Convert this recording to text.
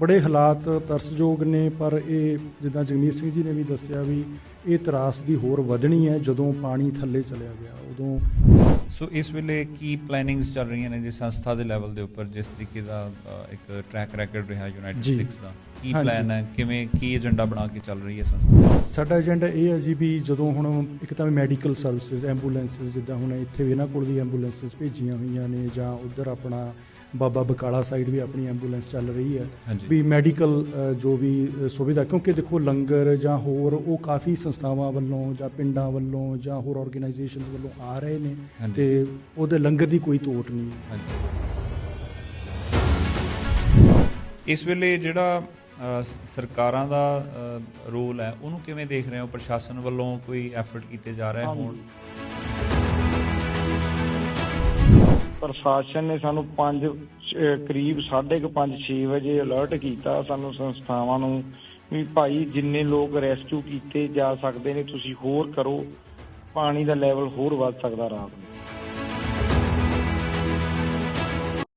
ਬੜੇ ਹਾਲਾਤ ਤਰਸਯੋਗ ਨੇ ਪਰ ਇਹ ਜਿੱਦਾਂ ਜਗਮੀਤ ਸਿੰਘ ਜੀ ਨੇ ਵੀ ਦੱਸਿਆ ਵੀ ਇਹ ਤਰਾਸ ਦੀ ਹੋਰ ਵਧਣੀ ਹੈ ਜਦੋਂ ਪਾਣੀ ਥੱਲੇ ਚਲਿਆ ਗਿਆ ਉਦੋਂ ਸੋ ਇਸ ਵੇਲੇ ਕੀ ਪਲੈਨਿੰਗਸ ਚੱਲ ਰਹੀਆਂ ਨੇ ਜੀ ਸੰਸਥਾ ਦੇ ਲੈਵਲ ਦੇ ਉੱਪਰ ਜਿਸ ਤਰੀਕੇ ਦਾ ਇੱਕ ਟਰੈਕ ਰੈਕੋਰਡ ਰਿਹਾ ਯੂਨਾਈਟਿਡ। ਸਟੇਟਸ ਦਾ ਕੀ। ਪਲਾਨ ਹੈ ਕਿਵੇਂ ਕੀ ਏਜੰਡਾ ਬਣਾ ਕੇ ਚੱਲ ਰਹੀ ਹੈ ਸੰਸਥਾ ਸਾਡਾ ਏਜੰਡਾ ਇਹ ਹੈ ਜੀ ਵੀ ਜਦੋਂ ਹੁਣ ਇੱਕ ਤਾਂ ਮੈਡੀਕਲ ਸਰਵਿਸਿਜ਼ ਐਂਬੂਲੈਂਸਸ ਜਿੱਦਾਂ ਹੁਣ ਇੱਥੇ ਵੀ ਇਹਨਾਂ ਕੋਲ ਵੀ ਐਂਬੂਲੈਂਸਸ ਭੇਜੀਆਂ ਹੋਈਆਂ ਨੇ ਜਾਂ ਉਧਰ ਆਪਣਾ ਬਾਬਾ ਬਕਾਲਾ ਸਾਈਡ ਵੀ ਆਪਣੀ ਐਂਬੂਲੈਂਸ ਚੱਲ ਰਹੀ ਹੈ। ਵੀ ਮੈਡੀਕਲ ਜੋ ਵੀ ਸੁਵਿਧਾ ਕਿਉਂਕਿ ਦੇਖੋ ਲੰਗਰ ਜਾਂ ਹੋਰ ਉਹ ਕਾਫੀ ਸੰਸਥਾਵਾਂ ਵੱਲੋਂ ਜਾਂ ਪਿੰਡਾਂ ਵੱਲੋਂ ਜਾਂ ਹੋਰ ਆਰਗੇਨਾਈਜੇਸ਼ਨਸ ਵੱਲੋਂ ਆ ਰਹੇ ਨੇ। ਤੇ ਉਹਦੇ ਲੰਗਰ ਦੀ ਕੋਈ ਤੋਟ ਨਹੀਂ ਹੈ ਇਸ ਵੇਲੇ ਜਿਹੜਾ ਸਰਕਾਰਾਂ ਦਾ ਰੋਲ ਹੈ ਉਹਨੂੰ ਕਿਵੇਂ ਦੇਖ ਰਹੇ ਹੋ ਪ੍ਰਸ਼ਾਸਨ ਵੱਲੋਂ ਕੋਈ ਐਫਰਟ ਕੀਤੇ ਜਾ ਰਹੇ। ਹੋਣ ਪ੍ਰਸ਼ਾਸਨ ਨੇ ਸਾਨੂੰ 5 ਕਰੀਬ 5:30 6 ਵਜੇ ਅਲਰਟ ਕੀਤਾ ਸਾਨੂੰ ਸੰਸਥਾਵਾਂ ਨੂੰ ਵੀ ਭਾਈ ਜਿੰਨੇ ਲੋਕ ਰੈਸਕਿਊ ਕੀਤੇ ਜਾ ਸਕਦੇ ਨੇ, ਤੁਸੀਂ ਹੋਰ ਕਰੋ, ਪਾਣੀ ਦਾ ਲੈਵਲ ਹੋਰ ਵੱਧ ਸਕਦਾ ਰਾਤ ਨੂੰ।